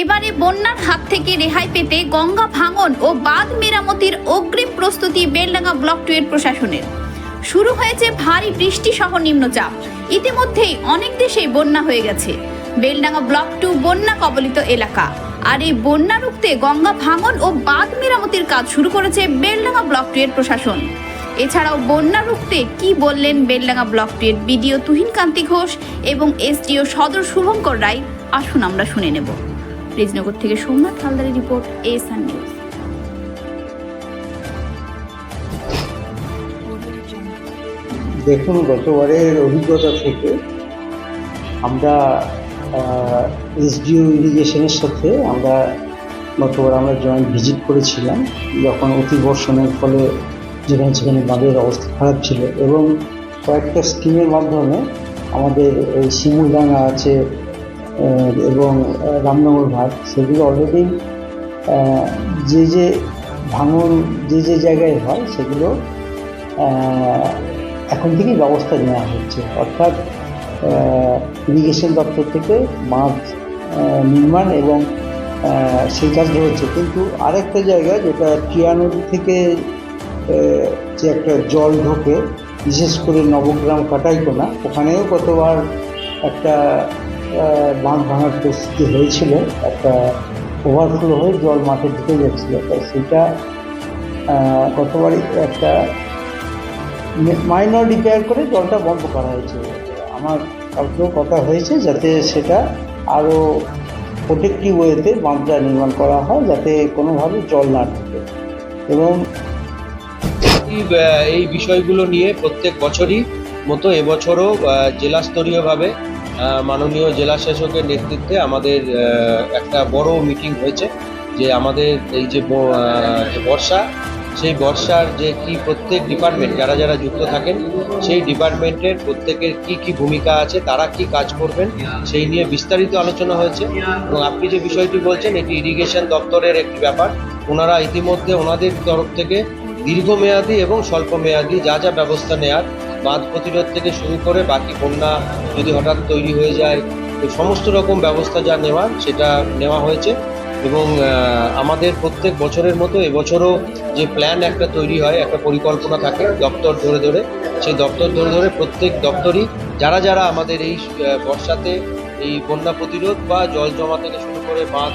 এবারে বন্যার হাত থেকে রেহাই পেতে গঙ্গা ভাঙন ও বাঁধ মেরামতির অগ্রিম প্রস্তুতি বেলডাঙ্গা ব্লক টু এর প্রশাসনের। শুরু হয়েছে ভারী বৃষ্টি সহ নিম্নচাপ। ইতিমধ্যেই অনেক দেশেই বন্যা হয়ে গেছে। বেলডাঙ্গা ব্লক টু বন্যা কবলিত এলাকা। আর এই বন্যা রুখতে গঙ্গা ভাঙন ও বাঁধ মেরামতির কাজ শুরু করেছে বেলডাঙ্গা ব্লক টু এর প্রশাসন। এছাড়াও বন্যা রুখতে কি বললেন বেলডাঙ্গা ব্লক টু এর বিডিও তুহিন কান্তি ঘোষ এবং এসডিও সদর শুভঙ্কর রায়? আসুন আমরা শুনে নেব। রেজনগর থেকে সোমনাথ হালদারের রিপোর্ট, এএসআর নিউজ। দেখুন, গতবারের অভিজ্ঞতা থেকে আমরা এসডিও ইরিগেশনের সাথে আমরা গতবার আমরা জয়েন্ট ভিজিট করেছিলাম, যখন অতিবর্ষণের ফলে যেখানে সেখানে বাঁধের অবস্থা খারাপ ছিল এবং কয়েকটা স্কিমের মাধ্যমে আমাদের এই শিমুলডাঙ্গা আছে এবং রামনগর ঘাট সেগুলো অলরেডি যে যে ভাঙন যে যে জায়গায় হয় সেগুলো এখন থেকেই ব্যবস্থা নেওয়া হচ্ছে। অর্থাৎ ইরিগেশন দপ্তর থেকে আহ, নির্মাণ এবং সেই কাজ হচ্ছে। কিন্তু আরেকটা জায়গা যেটা টিয়া নদী থেকে যে একটা জল ঢোকে বিশেষ করে নবগ্রাম কাটাইকোনা ওখানেও কতবার একটা বাঁধ ভাঙার পরিস্থিতি হয়েছিল একটা ওভারফ্লো হয়ে জল মাঠে ঢুকে যাচ্ছিল তাই সেটা আহ, গতবারই একটা মাইনর রিপেয়ার করে জলটা বন্ধ করা হয়েছে আমার কালকেও কথা হয়েছে যাতে সেটা আরও প্রোটেক্টিভ ওয়েতে বাঁধটা নির্মাণ করা হয় যাতে কোনোভাবে জল না ঢুকে। এবং এই, বিষয়গুলো নিয়ে প্রত্যেক বছরই মতো এবছরও জেলাস্তরীয়ভাবে মাননীয় জেলা শাসকের নেতৃত্বে আমাদের একটা বড় মিটিং হয়েছে যে আমাদের এই যে বর্ষা সেই বর্ষার যে কি প্রত্যেক ডিপার্টমেন্ট যারা যারা যুক্ত থাকেন সেই ডিপার্টমেন্টের প্রত্যেকের কি কি ভূমিকা আছে তারা কি কাজ করবেন সেই নিয়ে বিস্তারিত আলোচনা হয়েছে। এবং আপনি যে বিষয়টি বলছেন এটি ইরিগেশন দপ্তরের একটি ব্যাপার। ওনারা ইতিমধ্যে ওনাদের তরফ থেকে দীর্ঘমেয়াদী এবং স্বল্প মেয়াদী যা যা ব্যবস্থা নেয়ার বাঁধ প্রতিরোধ থেকে শুরু করে বাকি বন্যা যদি হঠাৎ তৈরি হয়ে যায়, তো সমস্ত রকম ব্যবস্থা যা নেওয়ার সেটা নেওয়া হয়েছে। এবং আমাদের প্রত্যেক বছরের মতো এবছরও যে প্ল্যান একটা তৈরি হয়, একটা পরিকল্পনা থাকে দপ্তর ধরে ধরে, সেই দপ্তর ধরে ধরে প্রত্যেক দপ্তরই যারা যারা আমাদের এই বর্ষাতে এই বন্যা প্রতিরোধ বা জল জমা থেকে শুরু করে বাঁধ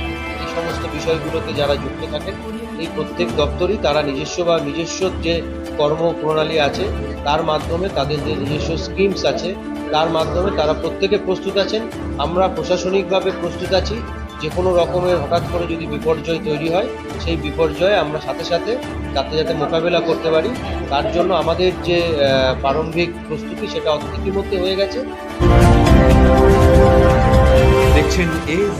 সমস্ত বিষয়গুলোতে যারা যুক্ত থাকেন, এই প্রত্যেক দপ্তরই তারা নিজস্ব বা নিজস্ব যে কর্মপ্রণালী আছে, তার মাধ্যমে তাদের যে নিজস্ব স্কিমস আছে, তার মাধ্যমে তারা প্রত্যেকে প্রস্তুত আছেন। আমরা প্রশাসনিকভাবে প্রস্তুত আছি। যে কোনো রকমের হঠাৎ করে যদি বিপর্যয় তৈরি হয়, সেই বিপর্যয়ে আমরা সাথে সাথে তাতে যাতে মোকাবেলা করতে পারি, তার জন্য আমাদের যে প্রারম্ভিক প্রস্তুতি সেটা ইতিমধ্যে হয়ে গেছে। দেখছেন নিউজ